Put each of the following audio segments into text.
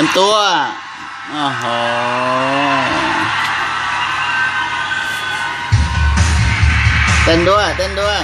ต็มตัวอ๋อโหเต้นด้วย เต้นด้วย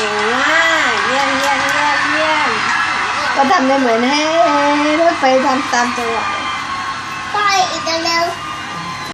เยี่ยมเยี่ยมเยี่ยมเยี่ยมก็ทำได้เหมือนให้รถไฟทำตามจังหวะไปอีกแล้ว